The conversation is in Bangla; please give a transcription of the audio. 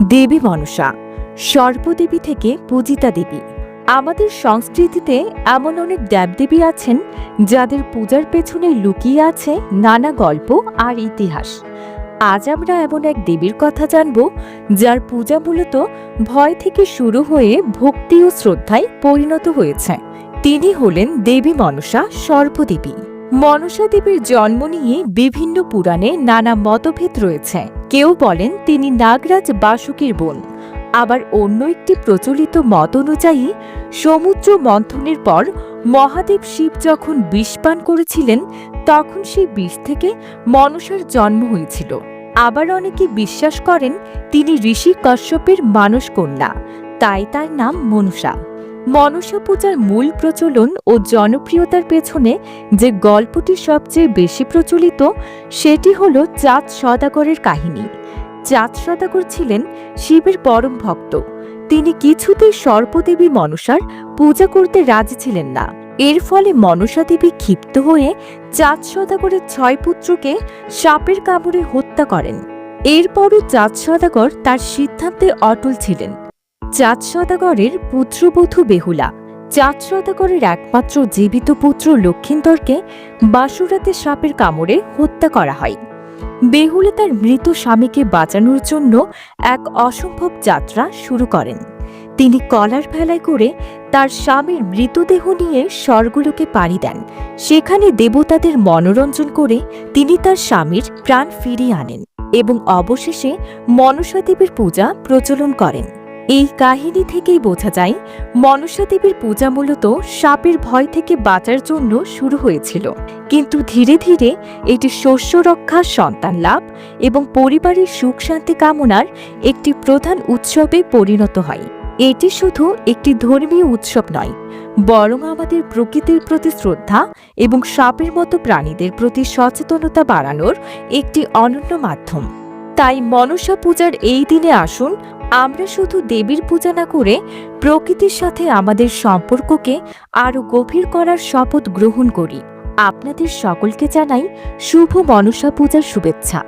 দেবী মনসা সর্বদেবী থেকে পূজিতা দেবী। আমাদের সংস্কৃতিতে এমন অনেক দেবদেবী আছেন, যাদের পূজার পেছনে লুকিয়ে আছে নানা গল্প আর ইতিহাস। আজ আমরা এমন এক দেবীর কথা জানব, যার পূজা মূলত ভয় থেকে শুরু হয়ে ভক্তি ও শ্রদ্ধায় পরিণত হয়েছে। তিনি হলেন দেবী মনসা সর্বদেবী মনসা দেবীর জন্ম নিয়ে বিভিন্ন পুরাণে নানা মতভেদ রয়েছে। কেউ বলেন তিনি নাগরাজ বাসুকীর বোন। আবার অন্য একটি প্রচলিত মত অনুযায়ী, সমুদ্র মন্থনের পর মহাদেব শিব যখন বিষ পান করেছিলেন, তখন সেই বিষ থেকে মনসার জন্ম হয়েছিল। আবার অনেকে বিশ্বাস করেন, তিনি ঋষি কশ্যপের মানস কন্যা তাই তার নাম মনসা। মনসা পূজার মূল প্রচলন ও জনপ্রিয়তার পেছনে যে গল্পটি সবচেয়ে বেশি প্রচলিত, সেটি হল চাঁদ সদাগরের কাহিনী। চাঁদ সদাগর ছিলেন শিবের পরম ভক্ত। তিনি কিছুতেই সর্পদেবী মনসার পূজা করতে রাজি ছিলেন না। এর ফলে মনসা দেবী ক্ষিপ্ত হয়ে চাঁদ সদাগরের ছয় পুত্রকে সাপের কামড়ে হত্যা করেন। এরপরও চাঁদ সদাগর তার সিদ্ধান্তে অটল ছিলেন। চাঁদ সদাগরের পুত্রবধূ বেহুলা। চাঁদ সদাগরের একমাত্র জীবিত পুত্র লক্ষিন্দরকে বাসুরাতে সাপের কামড়ে হত্যা করা হয়। বেহুলা তার মৃত স্বামীকে বাঁচানোর জন্য এক অসম্ভব যাত্রা শুরু করেন। তিনি কলার ভেলায় করে তার স্বামীর মৃতদেহ নিয়ে স্বর্গলোকে পাড়ি দেন। সেখানে দেবতাদের মনোরঞ্জন করে তিনি তার স্বামীর প্রাণ ফিরিয়ে আনেন এবং অবশেষে মনসা দেবীর পূজা প্রচলন করেন। এই কাহিনী থেকেই বোঝা যায়, মনসা দেবীর পূজা মূলত সাপের ভয় থেকে বাঁচার জন্য শুরু হয়েছিল। কিন্তু ধীরে ধীরে এটি শস্য রক্ষা সন্তান লাভ এবং পরিবারের সুখ শান্তি কামনার একটি প্রধান উৎসবে পরিণত হয়। এটি শুধু একটি ধর্মীয় উৎসব নয়, বরং আমাদের প্রকৃতির প্রতি শ্রদ্ধা এবং সাপের মতো প্রাণীদের প্রতি সচেতনতা বাড়ানোর একটি অনন্য মাধ্যম। তাই মনসা পূজার এই দিনে আসুন আমরা শুধু দেবীর পূজা না করে প্রকৃতির সাথে আমাদের সম্পর্ককে আরও গভীর করার শপথ গ্রহণ করি। আপনাদের সকলকে জানাই শুভ মনসা পূজার শুভেচ্ছা।